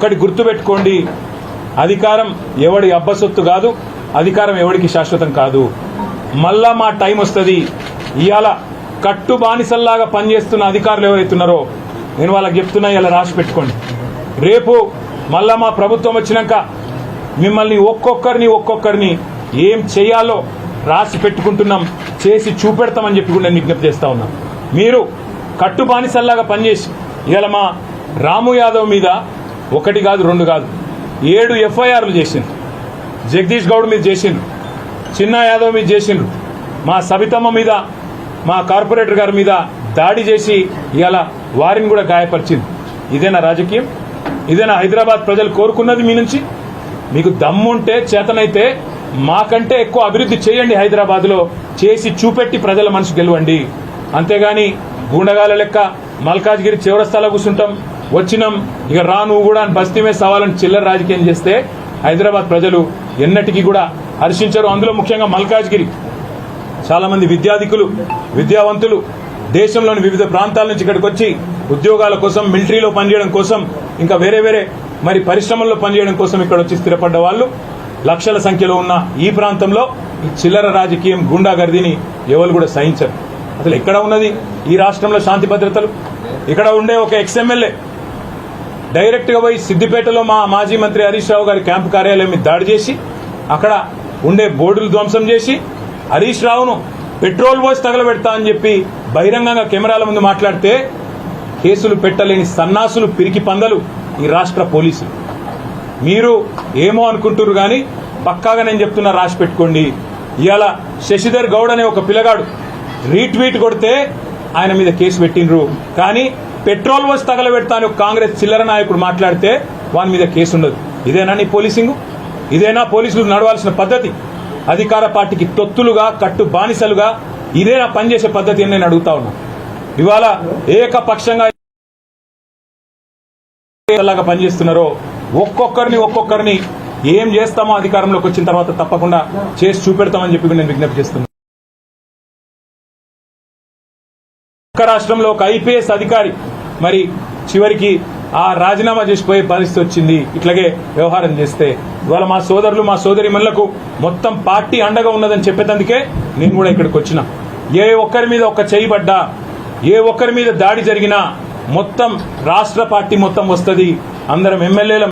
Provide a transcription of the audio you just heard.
ఒకటి గుర్తుపెట్టుకోండి. అధికారం ఎవడి అబ్బసొత్తు కాదు అధికారం ఎవడికి శాశ్వతం కాదు. మళ్ళా మా టైం వస్తుంది. ఇవాళ కట్టు బానిసల్లాగా పనిచేస్తున్న అధికారులు ఎవరైతున్నారో నేను వాళ్ళకి చెప్తున్నా ఇలా రాసి పెట్టుకోండి. రేపు మళ్ళా మా ప్రభుత్వం వచ్చినాక మిమ్మల్ని ఒక్కొక్కరిని ఒక్కొక్కరిని ఏం చేయాలో రాసి పెట్టుకుంటున్నాం చేసి చూపెడతామని చెప్పి కూడా నేను విజ్ఞప్తి చేస్తా ఉన్నా. మీరు కట్టు బానిసల్లాగా పనిచేసి ఇవాళ మా రాము యాదవ్ మీద ఒకటి కాదు రెండు కాదు. ఏడు ఎఫ్ఐఆర్లు చేసిండ్రు. జగదీష్ గౌడ్ మీద చేసిండ్రు. చిన్న యాదవ్ మీద చేసిండ్రు. మా సబితమ్మ మీద మా కార్పొరేటర్ గారి మీద దాడి చేసి ఇలా వారిని కూడా గాయపరిచింది. ఇదేనా రాజకీయం? ఇదేనా హైదరాబాద్ ప్రజలు కోరుకున్నది మీ నుంచి? మీకు దమ్ముంటే చేతనైతే మాకంటే ఎక్కువ అభివృద్ధి చేయండి హైదరాబాద్లో చేసి చూపెట్టి ప్రజల మనసు గెలవండి. అంతేగాని గూండగాల లెక్క మల్కాజ్గిరి చివరస్థాలో కూర్చుంటాం. వచ్చినాం. ఇక రా నువ్వు కూడా అని బస్తీమే సవాలని చిల్లర రాజకీయం చేస్తే హైదరాబాద్ ప్రజలు ఎన్నటికీ కూడా హర్షించరు. అందులో ముఖ్యంగా మల్కాజ్గిరి. చాలా మంది విద్యాధికులు విద్యావంతులు దేశంలోని వివిధ ప్రాంతాల నుంచి ఇక్కడికి వచ్చి ఉద్యోగాల కోసం మిలిటరీలో పనిచేయడం కోసం ఇంకా వేరే వేరే మరి పరిశ్రమల్లో పనిచేయడం కోసం ఇక్కడ వచ్చి స్థిరపడ్డ వాళ్ళు. లక్షల సంఖ్యలో ఉన్న ఈ ప్రాంతంలో ఈ చిల్లర రాజకీయం గుండాగర్దిని ఎవరు కూడా సహించరు. అసలు ఎక్కడ ఉన్నది ఈ రాష్ట్రంలో శాంతి భద్రతలు? ఇక్కడ ఉండే ఒక ఎక్స్ఎమ్మెల్యే డైరెక్ట్గా పోయి సిద్దిపేటలో మా మాజీ మంత్రి హరీష్ రావు గారి క్యాంపు కార్యాలయం మీద దాడి చేసి అక్కడ ఉండే బోర్డులు ధ్వంసం చేసి హరీష్ రావును పెట్రోల్ పోసి తగలబెడతా అని చెప్పి బహిరంగంగా కెమెరాల ముందు మాట్లాడితే కేసులు పెట్టలేని సన్నాసులు పిరికి పందలు ఈ రాష్ట్ర పోలీసులు. మీరు ఏమో అనుకుంటున్నారు కానీ పక్కాగా నేను చెప్తున్నా రాసి పెట్టుకోండి. ఇవాళ శశిధర్ గౌడ్ అనే ఒక పిల్లగాడు రీట్వీట్ కొడితే ఆయన మీద కేసు పెట్టినరు కానీ పెట్రోల్ వచ్చి తగలబెడతాను కాంగ్రెస్ చిల్లర నాయకుడు మాట్లాడితే వాని మీద కేసు ఉండదు. ఇదేనా నీ పోలీసింగ్? ఇదేనా పోలీసులు నడవాల్సిన పద్ధతి? అధికార పార్టీకి తొత్తులుగా కట్టు బానిసలుగా ఇదేనా పనిచేసే పద్ధతి అని నేను అడుగుతా ఉన్నా. ఇవాళ ఏకపక్షంగా పనిచేస్తున్నారో ఒక్కొక్కరిని ఒక్కొక్కరిని ఏం చేస్తామో అధికారంలోకి వచ్చిన తర్వాత తప్పకుండా చేసి చూపెడతామని చెప్పి నేను విజ్ఞప్తి చేస్తున్నాను ఒక్క రాష్ట్రంలో ఒక ఐపీఎస్ అధికారి మరి చివరికి ఆ రాజీనామా చేసిపోయే పరిస్థితి వచ్చింది. ఇట్లాగే వ్యవహారం చేస్తే. ఇవాళ మా సోదరులు మా సోదరి మనులకు మొత్తం పార్టీ అండగా ఉన్నదని చెప్పేటందుకే నేను కూడా ఇక్కడికి వచ్చిన. ఏ ఒక్కరి మీద ఒక చేయబడ్డా ఏ ఒక్కరి మీద దాడి జరిగినా మొత్తం రాష్ట్ర పార్టీ మొత్తం వస్తుంది. అందరం ఎమ్మెల్యేల